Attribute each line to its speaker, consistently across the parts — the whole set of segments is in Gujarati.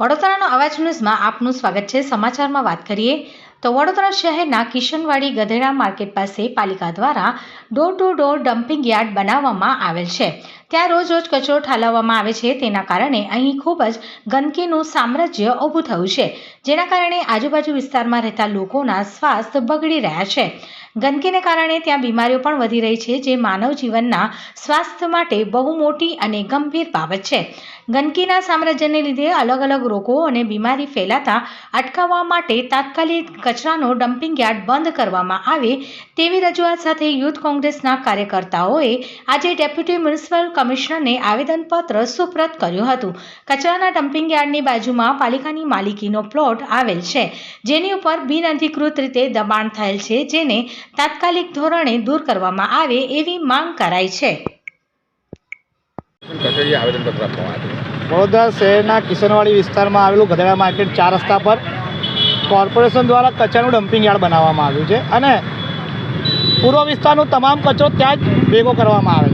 Speaker 1: વડોદરાનો અવાજ ન્યૂઝમાં આપનું સ્વાગત છે. સમાચારમાં વાત કરીએ તો વડોદરા શહેરના કિશનવાડી ગધેડા માર્કેટ પાસે પાલિકા દ્વારા door to door dumping yard બનાવવામાં આવેલ છે. ત્યાં રોજ રોજ કચરો ઠાલવવામાં આવે છે. તેના કારણે અહીં ખૂબ જ ગંદકીનું સામ્રાજ્ય ઊભું થયું છે. જેના કારણે આજુબાજુ વિસ્તારમાં રહેતા લોકોના સ્વાસ્થ્ય બગડી રહ્યા છે. ગંદકીને કારણે ત્યાં બીમારીઓ પણ વધી રહી છે, જે માનવ જીવનના સ્વાસ્થ્ય માટે બહુ મોટી અને ગંભીર બાબત છે. ગંદકીના સામ્રાજ્યને લીધે અલગ અલગ રોગો અને બીમારી ફેલાતા અટકાવવા માટે તાત્કાલિક કચરાનો ડમ્પિંગ યાર્ડ બંધ કરવામાં આવે તેવી રજૂઆત સાથે યુથ કોંગ્રેસના કાર્યકર્તાઓએ આજે ડેપ્યુટી મ્યુનિસિપલ કમિશનરને આવેદનપત્ર સુપ્રત કર્યું હતું. કચરાના ડમ્પિંગ યાર્ડની બાજુમાં પાલિકાની માલિકીનો પ્લોટ આવેલ છે જેની ઉપર બિનઅધિકૃત રીતે દબાણ થયેલ છે જેને તાત્કાલિક ધોરણે દૂર કરવામાં આવે એવી માંગ કરાઈ છે.
Speaker 2: વડોદરા શહેરના કિશનવાડી વિસ્તારમાં આવેલું ગધેડા માર્કેટ ચાર રસ્તા પર કોર્પોરેશન દ્વારા કચરાનું ડમ્પિંગ યાર્ડ બનાવવામાં આવ્યું છે અને પૂર્વ વિસ્તારનો તમામ કચરો ત્યાં જ ભેગો કરવામાં આવે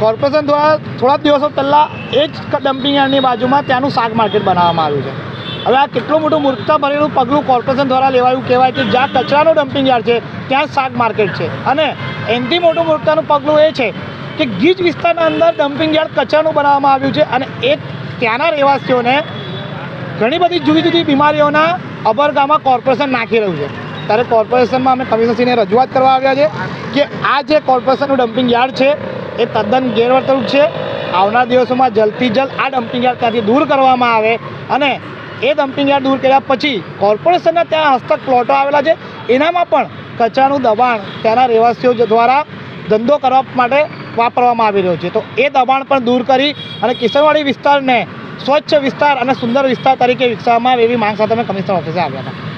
Speaker 2: કોર્પોરેશન દ્વારા થોડા દિવસો પહેલાં એ જ ડમ્પિંગ યાર્ડની બાજુમાં ત્યાંનું શાક માર્કેટ બનાવવામાં આવ્યું છે. હવે આ કેટલું મોટું મૂર્ખતા ભરેલું પગલું કોર્પોરેશન દ્વારા લેવાયું કહેવાય કે જ્યાં કચરાનું ડમ્પિંગ યાર્ડ છે, ત્યાં શાક માર્કેટ છે. અને એનાથી મોટું મૂર્ખતાનું પગલું એ છે કે ગીચ વિસ્તારના અંદર ડમ્પિંગ યાર્ડ કચરાનું બનાવવામાં આવ્યું છે અને એ ત્યાંના રહેવાસીઓને ઘણી બધી જુદી જુદી બીમારીઓના અભરગામાં કોર્પોરેશન નાખી રહ્યું છે. ત્યારે કોર્પોરેશનમાં અમે કમિશનરશ્રીને રજૂઆત કરવા આવ્યા છે કે આ જે કોર્પોરેશનનું ડમ્પિંગ યાર્ડ છે એ તદ્દન ગેરવર્તણૂક છે. આવનાર દિવસોમાં જલ્દથી જલ્દ આ ડમ્પિંગ યાર્ડ ત્યાંથી દૂર કરવામાં આવે અને એ ડમ્પિંગ યાર્ડ દૂર કર્યા પછી કોર્પોરેશનના ત્યાં હસ્તક પ્લોટો આવેલા છે. એનામાં પણ કચરાનું દબાણ ત્યાંના રહેવાસીઓ દ્વારા ધંધો કરવા માટે વાપરવામાં આવી રહ્યો છે. તો એ દબાણ પણ દૂર કરી અને કિશનવાડી વિસ્તારને સ્વચ્છ વિસ્તાર અને સુંદર વિસ્તાર તરીકે વિકસાવવામાં આવે એવી માંગ સાથે અમે કમિશનર ઓફિસે આવ્યા હતા.